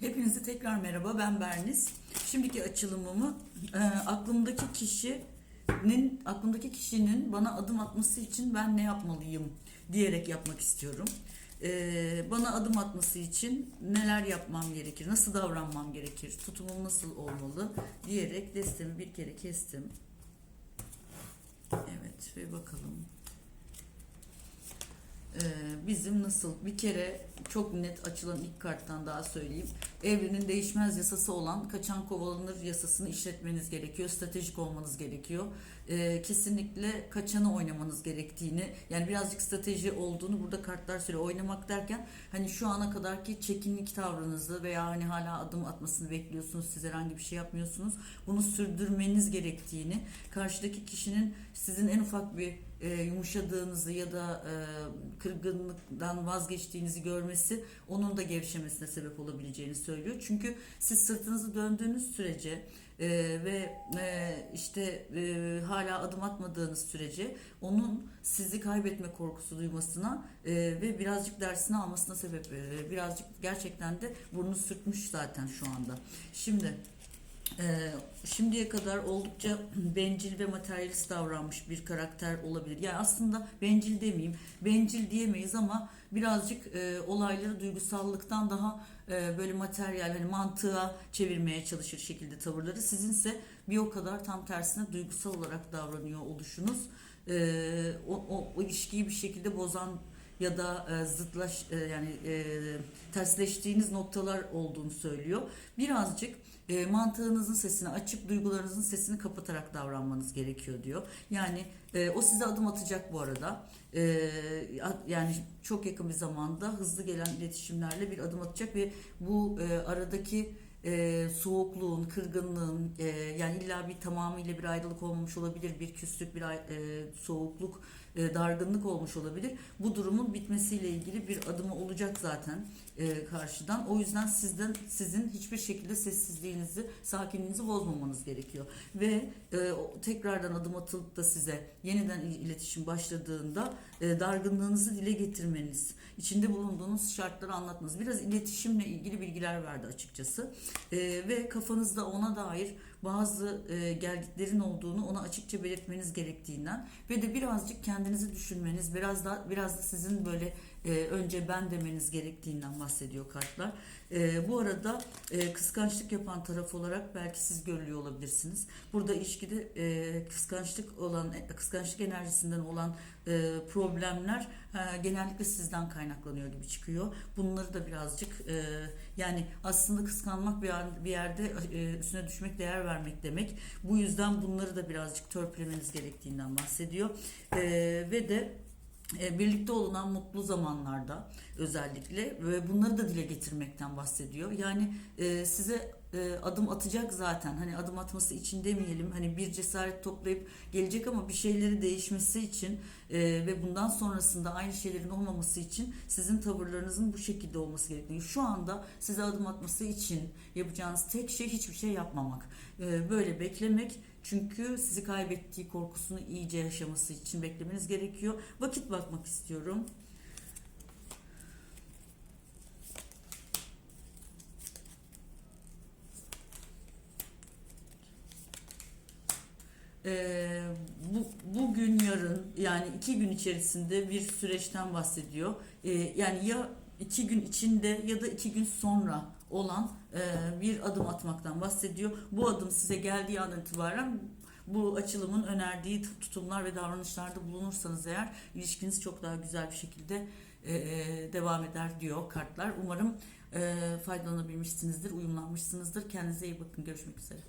Hepinize tekrar merhaba ben Berniz. Şimdiki açılımımı e, aklımdaki kişinin aklımdaki kişinin bana adım atması için ben ne yapmalıyım diyerek yapmak istiyorum. E, bana adım atması için neler yapmam gerekir, nasıl davranmam gerekir, tutumum nasıl olmalı diyerek destemi bir kere kestim. Evet ve bakalım. Ee, bizim nasıl bir kere çok net açılan ilk karttan daha söyleyeyim. Evrenin değişmez yasası olan kaçan kovalanır yasasını işletmeniz gerekiyor. Stratejik olmanız gerekiyor. Ee, kesinlikle kaçanı oynamanız gerektiğini yani birazcık strateji olduğunu burada kartlar söylüyor. Oynamak derken hani şu ana kadarki çekinlik tavrınızı veya hani hala adım atmasını bekliyorsunuz. Siz herhangi bir şey yapmıyorsunuz. Bunu sürdürmeniz gerektiğini karşıdaki kişinin sizin en ufak bir e, yumuşadığınızı ya da e, kırgınlıktan vazgeçtiğinizi görmesi onun da gevşemesine sebep olabileceğini söylüyor. Çünkü siz sırtınızı döndüğünüz sürece e, ve e, işte e, hala adım atmadığınız sürece onun sizi kaybetme korkusu duymasına e, ve birazcık dersini almasına sebep e, birazcık gerçekten de burnu sürtmüş zaten şu anda. Şimdi ee, şimdiye kadar oldukça bencil ve materyalist davranmış bir karakter olabilir. Yani aslında bencil demeyeyim, bencil diyemeyiz ama birazcık e, olayları duygusallıktan daha e, böyle materyal, hani mantığa çevirmeye çalışır şekilde tavırları. Sizinse bir o kadar tam tersine duygusal olarak davranıyor oluşunuz. E, o, o, o ilişkiyi bir şekilde bozan ya da e, zıtlaş e, yani e, tersleştiğiniz noktalar olduğunu söylüyor. Birazcık e, mantığınızın sesini açıp duygularınızın sesini kapatarak davranmanız gerekiyor diyor. Yani e, o size adım atacak bu arada. E, yani çok yakın bir zamanda hızlı gelen iletişimlerle bir adım atacak ve bu e, aradaki e, soğukluğun, kırgınlığın e, yani illa bir tamamıyla bir ayrılık olmamış olabilir, bir küslük, bir e, soğukluk, e, dargınlık olmuş olabilir. Bu durumun bitmesiyle ilgili bir adımı olacak zaten e, karşıdan. O yüzden sizden sizin hiçbir şekilde sessizliğinizi, sakinliğinizi bozmamanız gerekiyor. Ve e, tekrardan adım atılıp da size yeniden il- iletişim başladığında e, dargınlığınızı dile getirmeniz, içinde bulunduğunuz şartları anlatmanız. Biraz iletişimle ilgili bilgiler verdi açıkçası. Ve kafanızda ona dair bazı e, gelgitlerin olduğunu ona açıkça belirtmeniz gerektiğinden ve de birazcık kendinizi düşünmeniz, biraz da biraz da sizin böyle e, önce ben demeniz gerektiğinden bahsediyor kartlar. E, bu arada e, kıskançlık yapan taraf olarak belki siz görülüyor olabilirsiniz. Burada ilişkide e, kıskançlık olan kıskançlık enerjisinden olan e, problemler e, genellikle sizden kaynaklanıyor gibi çıkıyor. Bunları da birazcık e, yani aslında kıskanmak bir, yer- bir yerde e, üstüne düşmek, değer vermek demek. Bu yüzden bunları da birazcık törpülemeniz gerektiğinden bahsediyor. E, ve de birlikte olunan mutlu zamanlarda özellikle ve bunları da dile getirmekten bahsediyor. Yani e, size e, adım atacak zaten. Hani adım atması için demeyelim. Hani bir cesaret toplayıp gelecek ama bir şeyleri değişmesi için e, ve bundan sonrasında aynı şeylerin olmaması için sizin tavırlarınızın bu şekilde olması gerekiyor. Şu anda size adım atması için yapacağınız tek şey hiçbir şey yapmamak. E, böyle beklemek çünkü sizi kaybettiği korkusunu iyice yaşaması için beklemeniz gerekiyor. Vakit bakmak istiyorum. Ee, bu, bugün yarın yani iki gün içerisinde bir süreçten bahsediyor. Ee, yani ya iki gün içinde ya da iki gün sonra olan e, bir adım atmaktan bahsediyor. Bu adım size geldiği andan itibaren bu açılımın önerdiği tutumlar ve davranışlarda bulunursanız eğer ilişkiniz çok daha güzel bir şekilde e, e, devam eder diyor kartlar. Umarım e, faydalanabilmişsinizdir, uyumlanmışsınızdır. Kendinize iyi bakın. Görüşmek üzere.